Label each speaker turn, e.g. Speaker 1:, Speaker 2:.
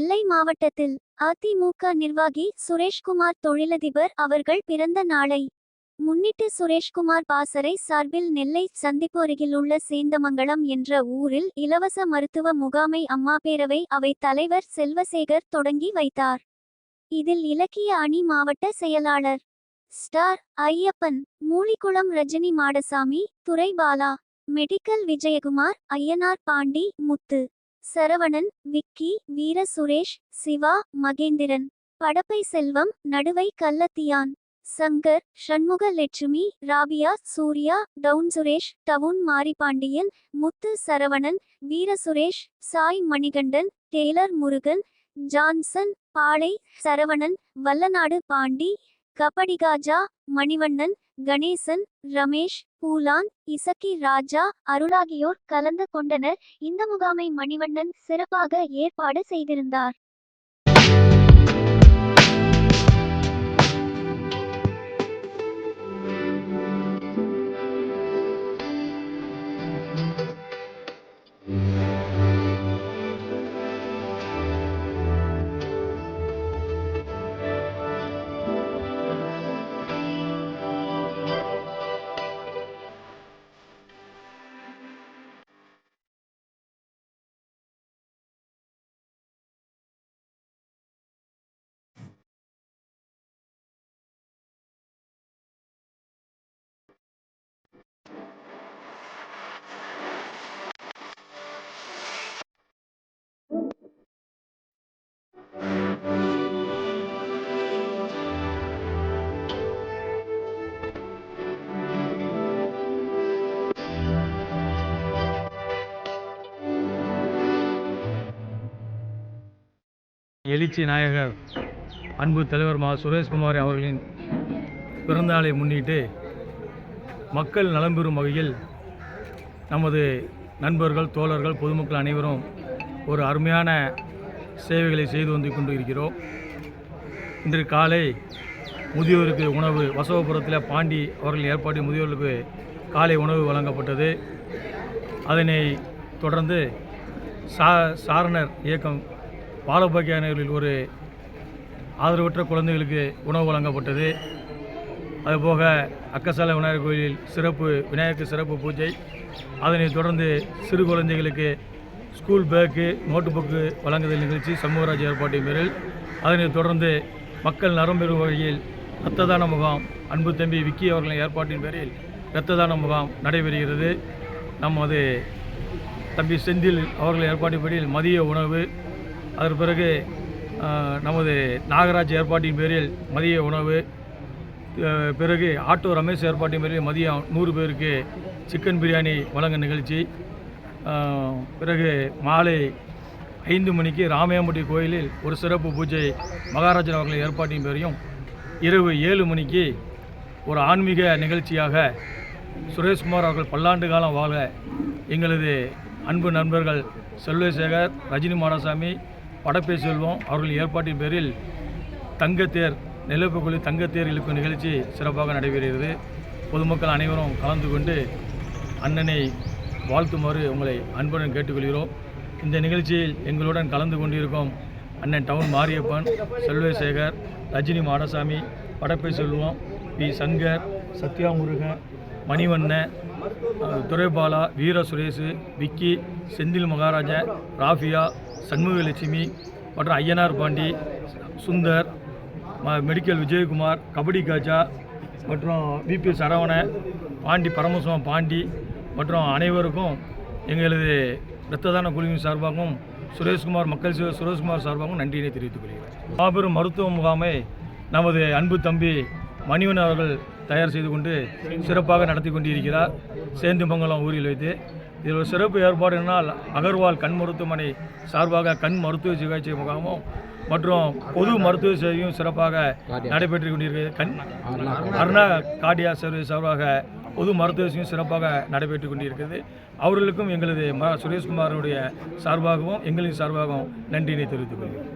Speaker 1: நெல்லை மாவட்டத்தில் அதிமுக நிர்வாகி சுரேஷ்குமார் தொழிலதிபர் அவர்கள் பிறந்த நாளை முன்னிட்டு சுரேஷ்குமார் பாசறை சார்பில் நெல்லை சந்திப்பு அருகில் உள்ள சேந்தமங்கலம் என்ற ஊரில் இலவச மருத்துவ முகாமை அம்மாபேரவை அவை தலைவர் செல்வசேகர் தொடங்கி வைத்தார். இதில் இலக்கிய அணி மாவட்ட செயலாளர் star Ayyappan Moolikulam Rajini Madasamy Duraibala medical Vijayakumar Ayyanar Pandi Muthu Saravanan Vicky Veera Suresh Siva Mahendran. Padappai Selvam Naduvai Kallathiyan Sankar Shanmuga Lakshmi Rabiya Surya town Suresh town Maripandian Muthu Saravanan Veera Suresh Sai Manikandan tailor Murugan Johnson Palai Saravanan Vallanadu Pandi Kabadi Kaja Manivannan Ganesan Ramesh Poolan Isakki Raja அருளாகியோர் கலந்து கொண்டனர். இந்த முகாமை மணிவண்ணன் சிறப்பாக ஏற்பாடு செய்திருந்தார்.
Speaker 2: எழுச்சி நாயகர் அன்பு தலைவர் மா சுரேஷ்குமார் அவர்களின் பிறந்தநாளை முன்னிட்டு மக்கள் நலம் பெறும் வகையில் நமது நண்பர்கள் தோழர்கள் பொதுமக்கள் அனைவரும் ஒரு அருமையான சேவைகளை செய்து வந்து கொண்டு இருக்கிறோம் இன்று காலை முதியோருக்கு உணவு வசவபுரத்தில் பாண்டி அவர்கள் ஏற்பாடு முதியோர்களுக்கு காலை உணவு வழங்கப்பட்டது. அதனை தொடர்ந்து சா சாரணர் இயக்கம் பாலபாக்கியானவர்களில் ஒரு ஆதரவற்ற குழந்தைகளுக்கு உணவு வழங்கப்பட்டது. அதுபோக அக்கசாலை விநாயகர் கோயிலில் சிறப்பு விநாயகர் சிறப்பு பூஜை. அதனைத் தொடர்ந்து சிறு குழந்தைகளுக்கு ஸ்கூல் பேக்கு நோட்டு புக்கு வழங்குதல் நிகழ்ச்சி சமூகராஜ் ஏற்பாட்டின் பேரில். அதனைத் தொடர்ந்து மக்கள் நரம்பெறும் வகையில் இரத்த தான முகாம் அன்பு தம்பி விக்கி அவர்களின் ஏற்பாட்டின் பேரில் இரத்த தான முகாம் நடைபெறுகிறது. நமது தம்பி செந்தில் அவர்கள் ஏற்பாட்டின்படி மதிய உணவு அதன் பிறகு நமது நாகராஜ் ஏற்பாட்டின் பேரில் மதிய உணவு பிறகு ஆட்டோ ரமேஷ் ஏற்பாட்டின் பேரில் மதியம் நூறு பேருக்கு சிக்கன் பிரியாணி வழங்க நிகழ்ச்சி. பிறகு மாலை ஐந்து மணிக்கு ராமையாம்பட்டி கோயிலில் ஒரு சிறப்பு பூஜை மகாராஜன் அவர்கள் ஏற்பாட்டின் பேரையும் இரவு ஏழு மணிக்கு ஒரு ஆன்மீக நிகழ்ச்சியாக சுரேஷ்குமார் அவர்கள் பல்லாண்டு காலம் வாழ எங்களது அன்பு நண்பர்கள் செல்வசேகர் ரஜினி மாடசாமி வடப்பே செல்வம் அவர்கள் ஏற்பாட்டின் பேரில் தங்கத்தேர் நெல்லப்புக்குழி தங்கத்தேர் இழுக்கும் நிகழ்ச்சி சிறப்பாக நடைபெறுகிறது. பொதுமக்கள் அனைவரும் கலந்து கொண்டு அண்ணனை வாழ்த்துமாறு உங்களை அன்புடன் கேட்டுக்கொள்கிறோம். இந்த நிகழ்ச்சியில் எங்களுடன் கலந்து கொண்டிருக்கும் அண்ணன் டவுன் மாரியப்பன் செல்வசேகர் ரஜினி மாடசாமி படப்பை செல்வம் பி. சங்கர் சத்யா முருகன் மணிவண்ணன் துரைபாலா வீர சுரேஷ் விக்கி செந்தில் மகாராஜா ராஃபியா சண்முகலட்சுமி மற்றும் ஐயனார் பாண்டி சுந்தர் மெடிக்கல் விஜயகுமார் கபடி காஜா மற்றும் விபி சரவணன் பாண்டி பரமசிவம் பாண்டி மற்றும் அனைவருக்கும் எங்களது இரத்த தான குழுவின் சார்பாகவும் சுரேஷ்குமார் மக்கள் சேவை சுரேஷ்குமார் சார்பாகவும் நன்றியினை தெரிவித்துக் கொள்கிறேன். மாபெரும் மருத்துவ முகாமை நமது அன்பு தம்பி மணிவன் அவர்கள் தயார் செய்து கொண்டு சிறப்பாக நடத்தி கொண்டிருக்கிறார். சேந்துமங்கலம் ஊரில் வைத்து இதில் ஒரு சிறப்பு ஏற்பாடு என்னால் அகர்வால் கண் மருத்துவமனை சார்பாக கண் மருத்துவ சிகிச்சை முகாமும் மற்றும் பொது மருத்துவ சேவையும் சிறப்பாக நடைபெற்று கொண்டிருக்கிறது கண் அருணா கார்டியா. சேவை சார்பாக பொது மருத்துவ சேவையும் சிறப்பாக நடைபெற்று கொண்டிருக்கிறது. அவர்களுக்கும் எங்களது ம சுரேஷ்குமாருடைய சார்பாகவும் எங்களின் சார்பாகவும் நன்றியினை தெரிவித்துக் கொள்கிறேன்.